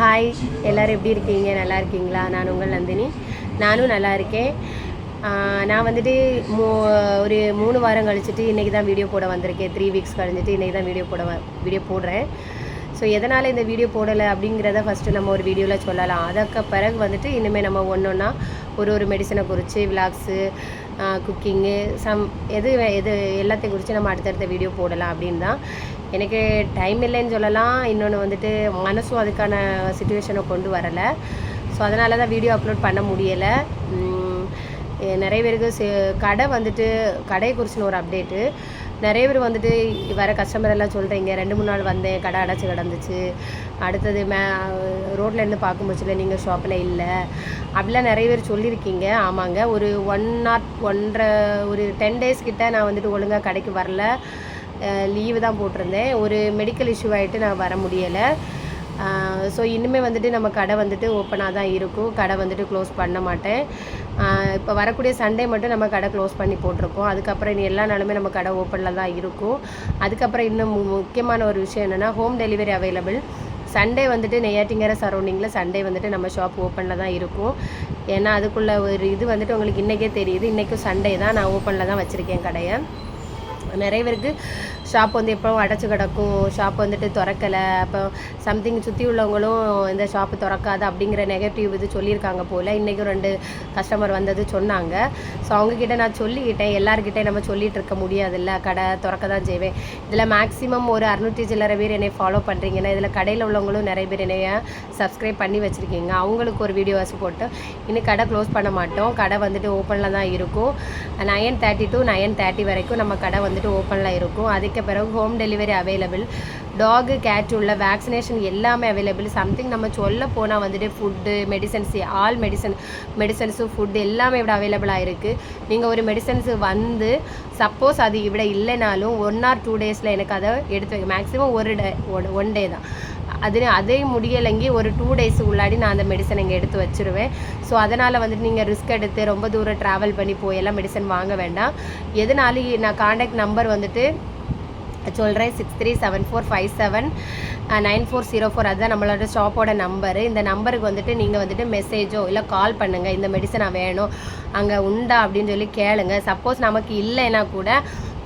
Hi எல்லோரும் எப்படி இருக்கீங்க? நல்லா இருக்கீங்களா? நான் உங்கள் நந்தினி. நானும் நல்லா இருக்கேன். நான் வந்துட்டு மூ ஒரு மூணு வாரம் கழிச்சிட்டு இன்றைக்கி தான் வீடியோ போட வந்திருக்கேன். த்ரீ வீக்ஸ் கழிஞ்சிட்டு இன்றைக்கி தான் வீடியோ போட வீடியோ போடுறேன். ஸோ எதனால் இந்த வீடியோ போடலை அப்படிங்கிறத ஃபஸ்ட்டு நம்ம ஒரு வீடியோவில் சொல்லலாம். அதுக்கு பிறகு வந்துட்டு இனிமேல் நம்ம ஒன்று ஒன்றா ஒரு ஒரு மெடிசனை குறித்து விளாக்ஸு குக்கிங்கு சம் எது வே- எது எல்லாத்தையும் குறித்து நம்ம அடுத்தடுத்த வீடியோ போடலாம் அப்படின்னு தான் எனக்கு டைம் இல்லைன்னு சொல்லலாம். இன்னொன்று வந்துட்டு மனசும் அதுக்கான சுச்சுவேஷனை கொண்டு வரலை. ஸோ அதனால தான் வீடியோ அப்லோட் பண்ண முடியலை. நிறைய பேருக்கு கடை வந்துட்டு கடையை குறிச்சின ஒரு அப்டேட்டு நிறைய பேர் வந்துட்டு வர கஸ்டமர் எல்லாம் சொல்கிறீங்க ரெண்டு மூணு நாள் வந்தேன் கடை அடைச்சி கிடந்துச்சு. அடுத்தது மே ரோட்ல இருந்து பார்க்கும்போதுல நீங்கள் ஷாப்பில் இல்லை. அப்படிலாம் நிறைய பேர் சொல்லியிருக்கீங்க. ஆமாங்க. ஒரு ஒன் நாட் ஒன்றரை ஒரு டென் டேஸ் கிட்ட நான் வந்துட்டு ஒழுங்காக கடைக்கு வரல. லீவு தான் போட்டிருந்தேன். ஒரு மெடிக்கல் இஷ்யூ ஆகிட்டு நான் வர முடியலை. ஸோ இனிமேல் வந்துட்டு நம்ம கடை வந்துட்டு ஓப்பனாக தான் இருக்கும். கடை வந்துட்டு க்ளோஸ் பண்ண மாட்டேன். இப்போ வரக்கூடிய சண்டே மட்டும் நம்ம கடை க்ளோஸ் பண்ணி போட்டிருக்கோம். அதுக்கப்புறம் இனி எல்லா நாளுமே நம்ம கடை ஓப்பனில் தான் இருக்கும். அதுக்கப்புறம் இன்னும் மு- முக்கியமான ஒரு விஷயம் என்னென்னா ஹோம் டெலிவரி அவைலபிள் சண்டே வந்துட்டு நெய்யாட்டிங்கிற சரௌண்டிங்கில் சண்டே வந்துட்டு நம்ம ஷாப் ஓப்பனில் தான் இருக்கும். ஏன்னா அதுக்குள்ள ஒரு இது வந்துட்டு உங்களுக்கு இன்றைக்கே தெரியுது. இன்றைக்கும் சண்டே தான் நான் ஓப்பனில் தான் வச்சுருக்கேன் கடையை. நிறைய பேருக்கு ஷாப் வந்து எப்போவும் அடைச்சு கிடக்கும். ஷாப் வந்துட்டு திறக்கலை. அப்போ சம்திங் சுற்றி உள்ளவங்களும் இந்த ஷாப்பு திறக்காது அப்படிங்கிற நெகட்டிவ் இது சொல்லியிருக்காங்க போல். இன்றைக்கும் ரெண்டு கஸ்டமர் வந்தது சொன்னாங்க. ஸோ அவங்கக்கிட்ட நான் சொல்லிக்கிட்டேன். எல்லாருக்கிட்டே நம்ம சொல்லிகிட்டு இருக்க முடியாதுல்ல. கடை திறக்க தான் செய்வேன். இதில் மேக்ஸிமம் ஒரு அறுநூற்றி சில்லற பேர் என்னை ஃபாலோ பண்ணுறீங்கன்னா இதில் கடையில் உள்ளவங்களும் நிறைய பேர் என்னைய சப்ஸ்கிரைப் பண்ணி வச்சுருக்கீங்க. அவங்களுக்கு ஒரு வீடியோஸ் போட்டு இன்னும் கடை க்ளோஸ் பண்ண மாட்டோம். கடை வந்துட்டு ஓப்பனில் தான் இருக்கும். Nine thirty to nine thirty வரைக்கும் நம்ம கடை வந்துட்டு ஓப்பனில் இருக்கும். அதுக்கு பிறகு home delivery available dog cat உள்ள வேக்சினேஷன் எல்லாமே அவைலபிள் சம்திங் நம்ம சொல்ல போனால் வந்துட்டு food medicines all medicine medicines food எல்லாமே இவ்வளோ அவைலபிளாக இருக்குது நீங்கள் ஒரு மெடிசன்ஸ் வந்து சப்போஸ் அது இவ்வளோ இல்லைனாலும் ஒன் ஆர் டூ டேஸில் எனக்கு அதை எடுத்து வைக்க மேக்ஸிமம் ஒரு டே ஒன் டே தான். அது அதே முடியலைங்கி. ஒரு டூ டேஸ் உள்ளாடி நான் அந்த மெடிசன் இங்கே எடுத்து வச்சிருவேன். ஸோ அதனால் வந்துட்டு நீங்கள் ரிஸ்க் எடுத்து ரொம்ப தூரம் ட்ராவல் பண்ணி போய் எல்லாம் மெடிசன் வாங்க வேண்டாம். எதனாலும் நான் காண்டாக்ட் நம்பர் வந்துட்டு சொல்கிறேன் six three seven four five seven nine four zero four அதுதான் நம்மளோட ஷாப்போட நம்பரு இந்த நம்பருக்கு வந்துட்டு நீங்கள் வந்துட்டு மெசேஜோ இல்லை கால் பண்ணுங்கள் இந்த மெடிசனாக வேணும். அங்கே உண்டா அப்படின்னு சொல்லி கேளுங்க. சப்போஸ் நமக்கு இல்லைன்னா கூட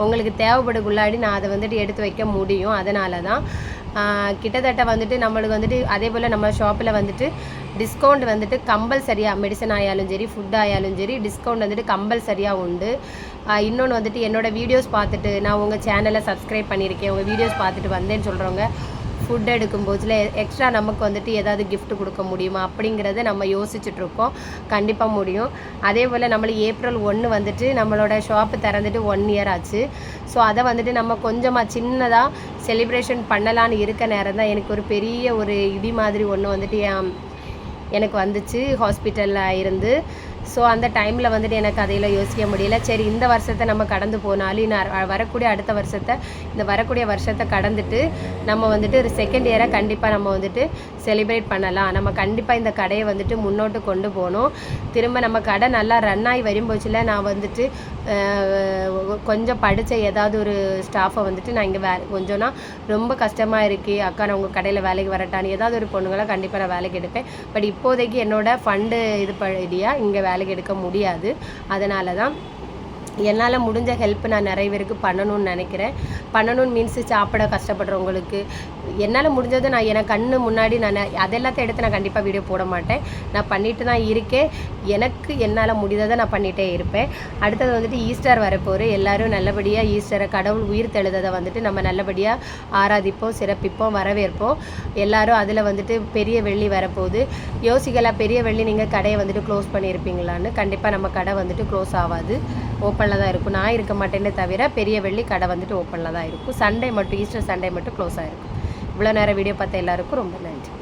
உங்களுக்கு தேவைப்படுக்குள்ளாடி நான் அதை வந்துட்டு எடுத்து வைக்க முடியும். அதனால தான் கிட்டத்தட்ட வந்துட்டு நம்மளுக்கு வந்துட்டு அதே போல் நம்ம ஷாப்பில் வந்துட்டு டிஸ்கவுண்ட் வந்துட்டு கம்பல்சரியாக மெடிசன் ஆயாலும் சரி ஃபுட் ஆயாலும் சரி டிஸ்கவுண்ட் வந்துட்டு கம்பல்சரியாக உண்டு. இன்னொன்று வந்துட்டு என்னோட வீடியோஸ் பார்த்துட்டு நான் உங்கள் சேனலை சப்ஸ்கிரைப் பண்ணியிருக்கேன். உங்கள் வீடியோஸ் பார்த்துட்டு வந்தேன்னு சொல்கிறவங்க ஃபுட் எடுக்கும்போதுல எக்ஸ்ட்ரா நமக்கு வந்துட்டு ஏதாவது கிஃப்ட் கொடுக்க முடியுமா அப்படிங்கிறத நம்ம யோசிச்சுட்ருக்கோம். கண்டிப்பாக முடியும். அதே போல் நம்மளுக்கு ஏப்ரல் ஒன்று வந்துட்டு நம்மளோட ஷாப்பு திறந்துட்டு ஒன் இயர் ஆச்சு. ஸோ அதை வந்துட்டு நம்ம கொஞ்சமாக சின்னதாக செலிப்ரேஷன் பண்ணலான்னு இருக்க நேரம் தான் எனக்கு ஒரு பெரிய ஒரு இடி மாதிரி ஒன்று வந்துட்டு எனக்கு வந்துச்சு. ஹாஸ்பிட்டலில் இருந்து. ஸோ அந்த டைமில் வந்துட்டு எனக்கு அதையில் யோசிக்க முடியல. சரி இந்த வருஷத்தை நம்ம கடந்து போனாலும் நான் வரக்கூடிய அடுத்த வருஷத்தை இந்த வரக்கூடிய வருஷத்தை கடந்துட்டு நம்ம வந்துட்டு ஒரு செகண்ட் இயரை கண்டிப்பாக நம்ம வந்துட்டு செலிப்ரேட் பண்ணலாம். நம்ம கண்டிப்பாக இந்த கடையை வந்துட்டு முன்னோட்டு கொண்டு போகணும். திரும்ப நம்ம கடை நல்லா ரன் ஆகி வரும்போச்சுல நான் வந்துட்டு கொஞ்சம் படித்த ஏதாவது ஒரு ஸ்டாஃபை வந்துட்டு நான் இங்கே வே கொஞ்சம்னா ரொம்ப கஷ்டமாக இருக்குது அக்கா நான் உங்கள் கடையில் வேலைக்கு வரட்டான்னு. ஏதாவது ஒரு பொண்ணுங்களை கண்டிப்பாக நான் வேலைக்கு எடுப்பேன். பட் இப்போதைக்கு என்னோடய ஃபண்டு இது படியா இங்கே வேலைக்கு எடுக்க முடியாது. அதனால தான் என்னால் முடிஞ்ச ஹெல்ப் நான் நிறைய பேருக்கு பண்ணணும்னு நினைக்கிறேன். பண்ணணும்னு மீன்ஸ் சாப்பிட கஷ்டப்படுறவங்களுக்கு. என்னால் முடிஞ்சதை நான் எனக்கு கண்ணு முன்னாடி நான் அதெல்லாத்தையும் எடுத்து நான் கண்டிப்பாக வீடியோ போட மாட்டேன். நான் பண்ணிட்டு தான் இருக்கேன். எனக்கு என்னால் முடிந்ததை நான் பண்ணிகிட்டே இருப்பேன். அடுத்தது வந்துட்டு ஈஸ்டர் வரப்போகுது. எல்லாரும் நல்லபடியாக ஈஸ்டரை கடவுள் உயிர் தெழுததை வந்துட்டு நம்ம நல்லபடியாக ஆராதிப்போம் சிறப்பிப்போம் வரவேற்போம். எல்லாரும் அதில் வந்துட்டு பெரிய வெள்ளி வரப்போகுது. யோசிக்கலாம் பெரிய வெள்ளி நீங்கள் கடையை வந்துட்டு க்ளோஸ் பண்ணியிருப்பீங்களான்னு. கண்டிப்பாக நம்ம கடை வந்துட்டு க்ளோஸ் ஆகாது. ஓப்பனில் தான் இருக்கும். நான் இருக்க மாட்டேனே தவிர பெரிய வெள்ளி கடை வந்துட்டு ஓப்பனில் தான் இருக்கும். சண்டே மட்டும் ஈஸ்டர் சண்டே மட்டும் க்ளோஸ் ஆகிருக்கும் இவ்வளோ நேரம் வீடியோ பார்த்த எல்லாருக்கும் ரொம்ப நன்றி.